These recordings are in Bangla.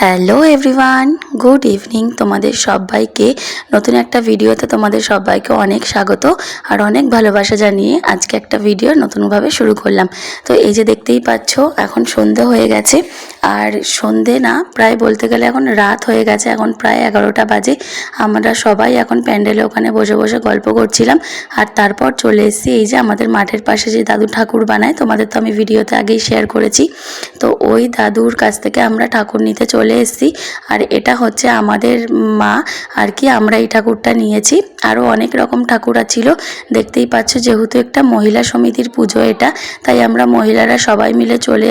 হ্যালো এভরিওয়ান গুড ইভিনিং তোমাদের সবাইকে। নতুন একটা ভিডিওতে তোমাদের সবাইকে অনেক স্বাগত আর অনেক ভালোবাসা জানিয়ে আজকে একটা ভিডিও নতুনভাবে শুরু করলাম। তো এই যে দেখতেই পাচ্ছ, এখন সন্ধে হয়ে গেছে। আর সন্ধে না, প্রায় বলতে গেলে এখন রাত হয়ে গেছে, এখন প্রায় এগারোটা বাজে। আমরা সবাই এখন প্যান্ডেলে ওখানে বসে বসে গল্প করছিলাম। আর তারপর চলে এসেছি এই যে আমাদের মাঠের পাশে যে দাদু ঠাকুর বানায়, তোমাদের তো আমি ভিডিওতে আগেই শেয়ার করেছি। তো ওই দাদুর কাছ থেকে আমরা ঠাকুর নিতে চলে এসেছি। আর এটা হচ্ছে আমাদের মা, আর কি আমরা এই ঠাকুরটা নিয়েছি। আরও অনেক রকম ঠাকুর ছিল। দেখতেই পাচ্ছ যেহেতু একটা মহিলা সমিতির পুজো এটা, তাই আমরা মহিলারা সবাই মিলে চলে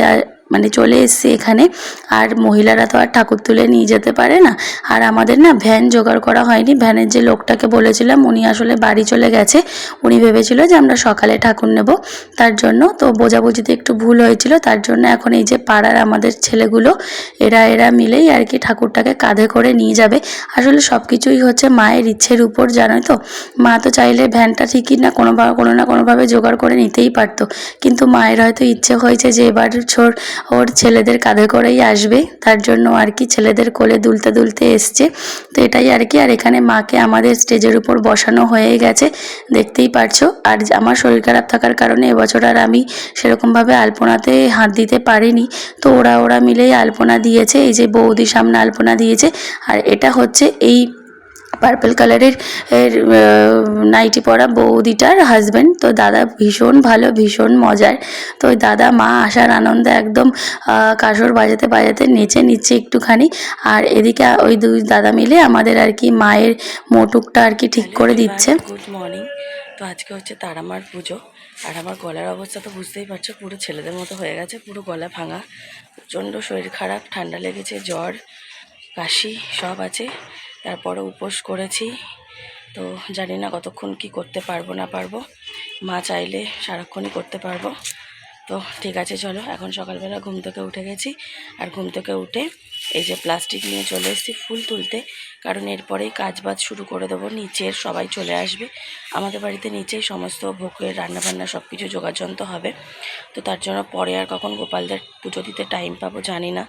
মানে চলে এসেছি এখানে। আর মহিলারা তো আর ঠাকুর তুলে নিয়ে যেতে পারে না। আর আমাদের না ভ্যান জোগাড় করা হয়নি। ভ্যানের যে লোকটাকে বলেছিলাম, উনি আসলে বাড়ি চলে গেছে। উনি ভেবেছিল যে আমরা সকালে ঠাকুর নেব। তার জন্য তো বোঝাবুঝিতে একটু ভুল হয়েছিল। তার জন্য এখন এই যে পাড়ার আমাদের ছেলেগুলো, এরা এরা মিলেই আর কি ঠাকুরটাকে কাঁধে করে নিয়ে যাবে। আসলে সব কিছুই হচ্ছে মায়ের ইচ্ছের উপর, জানোই তো। মা তো চাইলে ভ্যানটা ঠিকই না কোনো বা- কোনো না কোনোভাবে জোগাড় করে নিতেই পারতো। কিন্তু মায়ের হয়তো ইচ্ছে হয়েছে যে এবার ছোট ওর ছেলেদের কাঁধে করেই আসবে। তার জন্য আর কি ছেলেদের কোলে দুলতে দুলতে এসছে। তো এটাই আর কি। আর এখানে মাকে আমাদের স্টেজের উপর বসানো হয়ে গেছে। দেখতেই পারছ। আর আমার শরীর খারাপ থাকার কারণে এবছর আর আমি সেরকমভাবে আলপনাতে হাত দিতে পারিনি। তো ওরা ওরা মিলেই আলপনা দিয়েছে। এই যে বৌদি সামনে আলপনা দিয়েছে। আর এটা হচ্ছে এই পার্পল কালারের নাইটি পরা বৌদিটার হাজব্যান্ড তো দাদা ভীষণ ভালো, ভীষণ মজার। তো ওই দাদা, মা আসার আনন্দে একদম কাসর বাজাতে বাজাতে নেচে নিচ্ছে একটুখানি। আর এদিকে ওই দুই দাদা মিলে আমাদের আর কি মায়ের মোটুকটা আর কি ঠিক করে দিচ্ছে। গুড মর্নিং তো আজকে হচ্ছে তারামার পুজো। আর আমার গলার অবস্থা তো বুঝতেই পারছ, পুরো ছেলেদের মতো হয়ে গেছে, পুরো গলা ভাঙা। প্রচণ্ড শরীর খারাপ, ঠান্ডা লেগেছে, জ্বর, কাশি সব আছে। তারপরে উপোস করেছি। তো জানি না কতক্ষণ কি করতে পারব না পারব। মা চাইলে সারাক্ষণই করতে পারব। তো ঠিক আছে, চলো। এখন সকালবেলা ঘুম থেকে উঠে গেছি। আর ঘুম থেকে উঠে এই যে প্লাস্টিক নিয়ে চলে এসেছি ফুল তুলতে। কারণ এরপরেই কাজ বাজ শুরু করে দেবো। নিচের সবাই চলে আসবে। আমাদের বাড়িতে নিচেই সমস্ত ভোগের রান্নাবান্না সব কিছু যোগাযন্ত হবে। তো তার জন্য পরে আর কখন গোপালদের পুজো দিতে টাইম পাবো জানি না।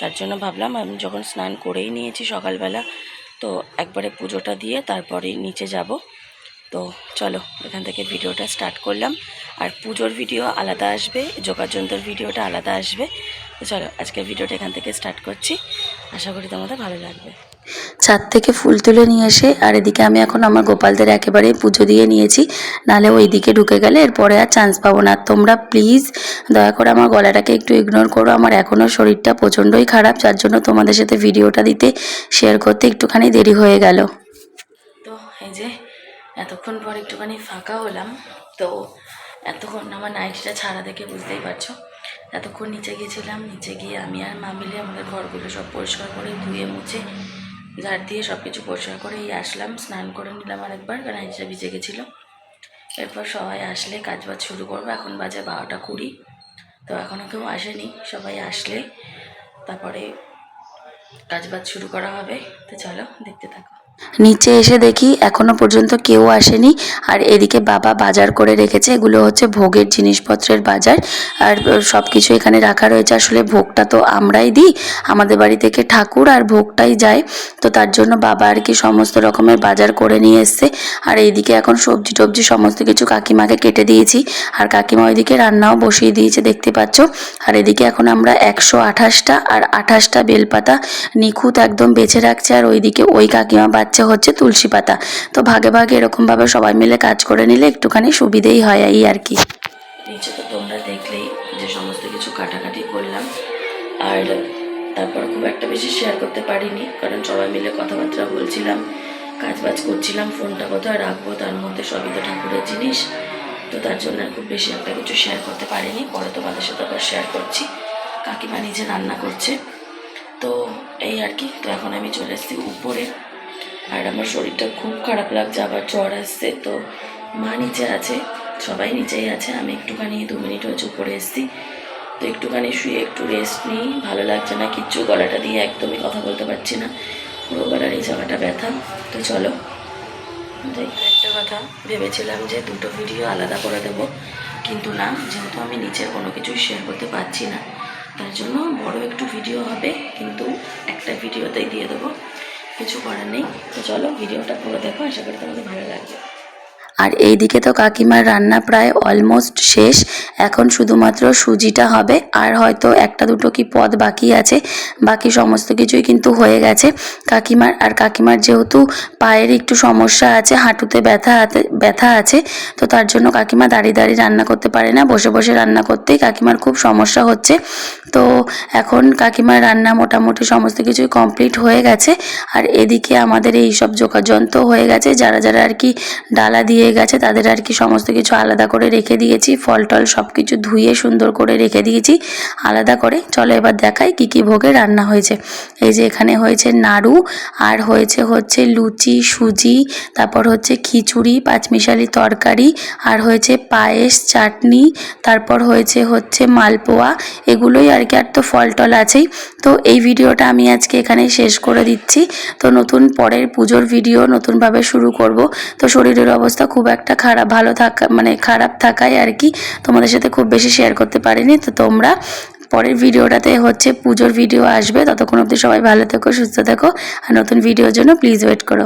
তার জন্য ভাবলাম, আমি যখন স্নান করেই নিয়েছি সকালবেলা তো একবারে পুজোটা দিয়ে তারপরে নিচে যাব। তো চলো, এখান থেকে ভিডিওটা স্টার্ট করলাম। আর পুজোর ভিডিও আলাদা আসবে যোগাযন্ত্রের ভিডিওটা আলাদা আসবে। তো চলো, আজকের ভিডিওটা এখান থেকে স্টার্ট করছি। আশা করি তোমাদের ভালো লাগবে। ছাদ থেকে ফুল তুলে নিয়ে এসে, আর এদিকে আমি এখন আমার গোপালদের একেবারেই পুজো দিয়ে নিয়েছি। নাহলে ওই দিকে ঢুকে গেলে এরপরে আর চান্স পাবো না। তোমরা প্লিজ দয়া করে আমার গলাটাকে একটু ইগনোর করো। আমার এখনও শরীরটা প্রচণ্ডই খারাপ, যার জন্য তোমাদের সাথে ভিডিওটা দিতে শেয়ার করতে একটুখানি দেরি হয়ে গেল। তো এই যে, এতক্ষণ পর একটুখানি ফাঁকা হলাম। তো এতক্ষণ আমার নাইটিটা ছাড়া দেখে বুঝতেই পারছ। এতক্ষণ নিচে গেছিলাম নিচে গিয়ে আমি আর মা মিলে আমাদের ঘরগুলো সব পরিষ্কার করে ধুয়ে মুছে ঝাড় দিয়ে সব কিছু পরিষ্কার করে এই আসলাম, স্নান করে নিলাম আরেকবার, কারণ নাইটিটা ভিজে গেছিল। এরপর সবাই আসলে কাজ বাজ শুরু করব, এখন বাজে বারোটা কুড়ি। তো এখনও কেউ আসেনি, সবাই আসলে তারপরে কাজ বাজ শুরু করা হবে। তো চলো, দেখতে থাকো। নিচে এসে দেখি এখনও পর্যন্ত কেউ আসেনি। আর এদিকে বাবা বাজার করে রেখেছে। এগুলো হচ্ছে ভোগের জিনিসপত্রের বাজার। আর সব কিছু এখানে রাখা রয়েছে। আসলে ভোগটা তো আমরাই দিই। আমাদের বাড়ি থেকে ঠাকুর আর ভোগটাই যায়। তো তার জন্য বাবা আর কি সমস্ত রকমের বাজার করে নিয়ে এসছে। আর এইদিকে এখন সবজি টবজি সমস্ত কিছু কাকিমাকে কেটে দিয়েছি। আর কাকিমা ওইদিকে রান্নাও বসিয়ে দিয়েছে, দেখতে পাচ্ছ? আর এদিকে এখন আমরা একশো আঠাশটা আর আঠাশটা বেলপাতা নিখুঁত একদম বেছে রাখছে। আর ওইদিকে ওই কাকিমা বাচ্চা হচ্ছে তুলসী পাতা। তো ভাগে ভাগে এরকমভাবে সবাই মিলে কাজ করে নিলে একটুখানি সুবিধেই হয় এই আর কি। নিচে তো তোমরা দেখলেই যে সমস্ত কিছু কাটাকাটি করলাম। আর তারপর খুব একটা বেশি শেয়ার করতে পারিনি, কারণ সবাই মিলে কথাবার্তা বলছিলাম কাজ বাজ করছিলাম, ফোনটা কোথায় রাখব, তার মধ্যে সবই তো ঠাকুরের জিনিস। তো তার জন্য খুব বেশি একটা কিছু শেয়ার করতে পারিনি, পরে তোমাদের সাথে আবার শেয়ার করছি। কাকিমা নিজে রান্না করছে। তো এই আর কি, তো এখন আমি চলে এসেছি উপরে। আর আমার শরীরটা খুব খারাপ লাগছে, আবার জ্বর আসছে, তো মা নিচে আছে, সবাই নিচেই আছে, আমি একটুখানি দু মিনিট হচ্ছে উপরে এসেছি, তো একটুখানি শুয়ে একটু রেস্ট নিই, ভালো লাগছে না কিচ্ছু, গলাটা দিয়ে একদমই কথা বলতে পারছি না, পুরো গলার এই জায়গাটা ব্যথা, তো চলো। একটা কথা ভেবেছিলাম যে দুটো ভিডিও আলাদা করে দেব, কিন্তু না, যেহেতু আমি নিচের কোনো কিছুই শেয়ার করতে পারছি না, তার জন্য বড় একটু ভিডিও হবে, কিন্তু একটা কিছু করার নেই। তো চলো ভিডিওটা পুরো দেখো আশা করি তোমাদের ভালো লাগবে। আর এইদিকে তো কাকিমার রান্না প্রায় অলমোস্ট শেষ। এখন শুধুমাত্র সুজিটা হবে, আর হয়তো একটা দুটো কি পদ বাকি আছে। বাকি সমস্ত কিছুই কিন্তু হয়ে গেছে। কাকিমার, আর কাকিমার যেহেতু পায়ের একটু সমস্যা আছে, হাঁটুতে ব্যথা ব্যথা আছে, তো তার জন্য কাকিমা দাঁড়িয়ে দাঁড়িয়ে রান্না করতে পারে না। বসে বসে রান্না করতেই কাকিমার খুব সমস্যা হচ্ছে। তো এখন কাকিমার রান্না মোটামুটি সমস্ত কিছুই কমপ্লিট হয়ে গেছে। আর এদিকে আমাদের এই সব হয়ে গেছে। যারা যারা আর কি ডালা দিয়ে গেছে, তাদের আর কি সমস্ত কিছু আলাদা করে রেখে দিয়েছি। ফল টল সব কিছু ধুয়ে সুন্দর করে রেখে দিয়েছি। আলাদা করে। চলো এবার দেখাই কি কি ভোগে রান্না হয়েছে। এই যে এখানে হয়েছে নাড়ু, আর হয়েছে হচ্ছে লুচি, সুজি, তারপর হচ্ছে খিচুড়ি, পাঁচমিশালি তরকারি, আর হয়েছে পায়েস, চাটনি, তারপর হয়েছে হচ্ছে মালপোয়া। এগুলোই আর কি, আর তো ফল টল আছেই। তো এই ভিডিওটা আমি আজকে এখানে শেষ করে দিচ্ছি। তো নতুন পরের পুজোর ভিডিও নতুনভাবে শুরু করব। তো শরীরের অবস্থা খুব একটা খারাপ, ভালো থাকা মানে খারাপ থাকায় আর কি তোমাদের সাথে খুব বেশি শেয়ার করতে পারিনি। তো তোমরা পরের ভিডিওটাতে হচ্ছে পুজোর ভিডিও আসবে। ততক্ষণ অবধি সবাই ভালো থেকো, সুস্থ থেকো। আর নতুন ভিডিওর জন্য প্লিজ ওয়েট করো।